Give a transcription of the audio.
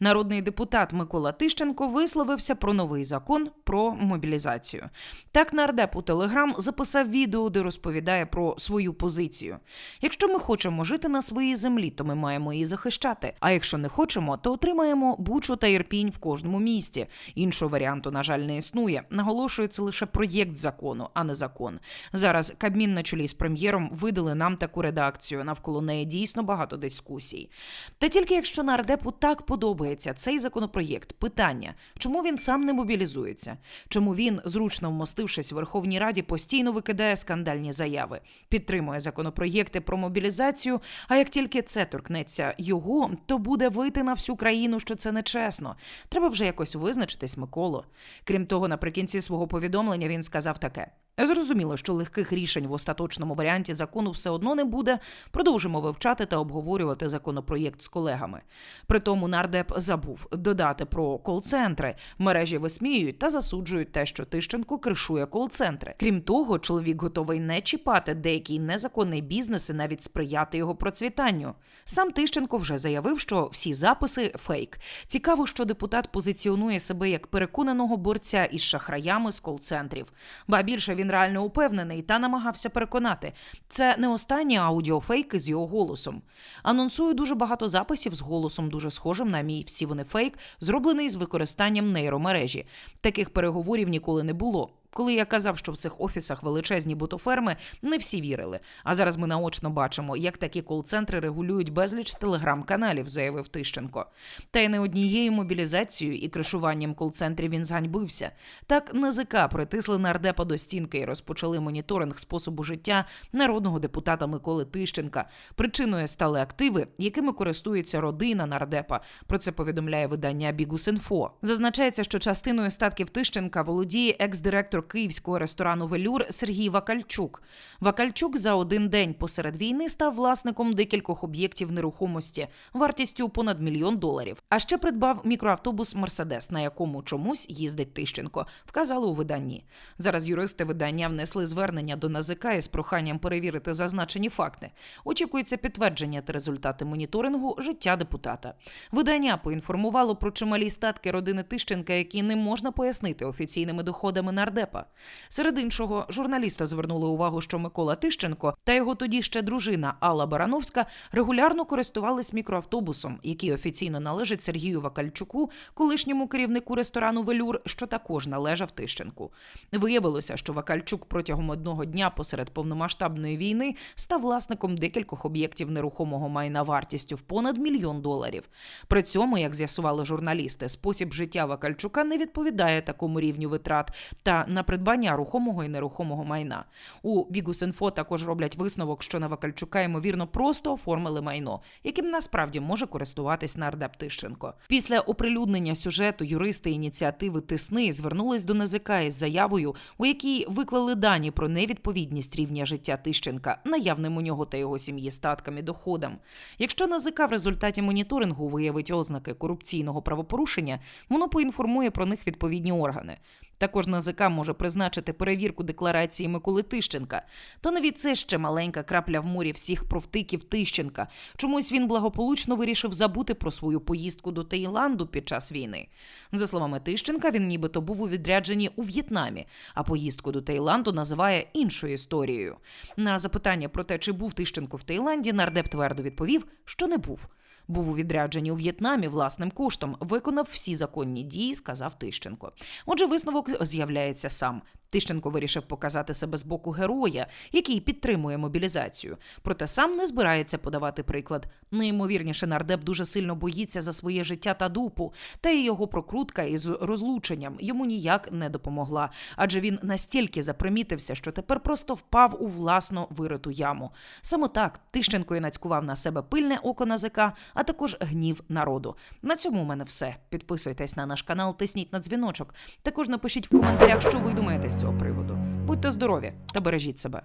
Народний депутат Микола Тищенко висловився про новий закон про мобілізацію. Так нардеп у Телеграм записав відео, де розповідає про свою позицію. Якщо ми хочемо жити на своїй землі, то ми маємо її захищати. А якщо не хочемо, то отримаємо бучу та ірпінь в кожному місті. Іншого варіанту, на жаль, не існує. Наголошую, це лише проєкт закону, а не закон. Зараз Кабмін на чолі з прем'єром видали нам таку редакцію. Навколо неї дійсно багато дискусій. Та тільки якщо нардепу так подобається цей законопроєкт, питання, чому він сам не мобілізується? Чому він, зручно вмостившись в Верховній Раді, постійно викидає скандальні заяви, підтримує законопроєкти про мобілізацію. А як тільки це торкнеться його, то буде вийти на всю країну, що це нечесно. Треба вже якось визначитись, Миколо. Крім того, наприкінці свого повідомлення він сказав таке. Зрозуміло, що легких рішень в остаточному варіанті закону все одно не буде. Продовжимо вивчати та обговорювати законопроєкт з колегами. Притому нардеп забув додати про кол-центри. Мережі висміюють та засуджують те, що Тищенко кришує кол-центри. Крім того, чоловік готовий не чіпати деякий незаконний бізнес і навіть сприяти його процвітанню. Сам Тищенко вже заявив, що всі записи фейк. Цікаво, що депутат позиціонує себе як переконаного борця із шахраями з кол-центрів. Ба більше він реально упевнений та намагався переконати. Це не останні аудіофейки з його голосом. Анонсую дуже багато записів з голосом, дуже схожим на мій всі вони фейк, зроблений з використанням нейромережі. Таких переговорів ніколи не було. Коли я казав, що в цих офісах величезні бутоферми, не всі вірили. А зараз ми наочно бачимо, як такі кол-центри регулюють безліч телеграм-каналів, заявив Тищенко. Та й не однією мобілізацією і кришуванням кол-центрів він зганьбився. Так НАЗК притисли нардепа до стінки і розпочали моніторинг способу життя народного депутата Миколи Тищенка. Причиною стали активи, якими користується родина нардепа. Про це повідомляє видання Бігус.Інфо. Зазначається, що частиною статків Тищенка володіє екс-директор київського ресторану Велюр Сергій Вакальчук. Вакальчук за один день посеред війни став власником декількох об'єктів нерухомості вартістю понад мільйон доларів. А ще придбав мікроавтобус Мерседес, на якому чомусь їздить Тищенко. Вказали у виданні. Зараз юристи видання внесли звернення до НАЗК із проханням перевірити зазначені факти. Очікується підтвердження та результати моніторингу життя депутата. Видання поінформувало про чималі статки родини Тищенка, які не можна пояснити офіційними доходами нардепа. Серед іншого, журналісти звернули увагу, що Микола Тищенко та його тоді ще дружина Алла Барановська регулярно користувались мікроавтобусом, який офіційно належить Сергію Вакальчуку, колишньому керівнику ресторану Велюр, що також належав Тищенку. Виявилося, що Вакальчук протягом одного дня посеред повномасштабної війни став власником декількох об'єктів нерухомого майна вартістю в понад мільйон доларів. При цьому, як з'ясували журналісти, спосіб життя Вакальчука не відповідає такому рівню витрат та на придбання рухомого і нерухомого майна. У Бігус.Інфо також роблять висновок, що на Вакальчука ймовірно просто оформили майно, яким насправді може користуватись нардеп Тищенко. Після оприлюднення сюжету юристи ініціативи Тисни звернулись до НАЗК із заявою, у якій виклали дані про невідповідність рівня життя Тищенка, наявним у нього та його сім'ї статкам і доходам. Якщо НАЗК в результаті моніторингу виявить ознаки корупційного правопорушення, воно поінформує про них відповідні органи. Також НАЗК може призначити перевірку декларації Миколи Тищенка. Та навіть це ще маленька крапля в морі всіх провтиків Тищенка. Чомусь він благополучно вирішив забути про свою поїздку до Таїланду під час війни. За словами Тищенка, він нібито був у відрядженні у В'єтнамі, а поїздку до Таїланду називає іншою історією. На запитання про те, чи був Тищенко в Таїланді, нардеп твердо відповів, що не був. Був у відрядженні у В'єтнамі власним коштом, виконав всі законні дії, сказав Тищенко. Отже, висновок з'являється сам. Тищенко вирішив показати себе з боку героя, який підтримує мобілізацію. Проте сам не збирається подавати приклад. Неймовірніше, нардеп дуже сильно боїться за своє життя та дупу, та й його прокрутка із розлученням йому ніяк не допомогла, адже він настільки запримітився, що тепер просто впав у власну вириту яму. Саме так Тищенко і нацькував на себе пильне око НАЗК, а також гнів народу. На цьому у мене все. Підписуйтесь на наш канал, тисніть на дзвіночок. Також напишіть в коментарях, що ви думаєте цього приводу. Будьте здорові та бережіть себе.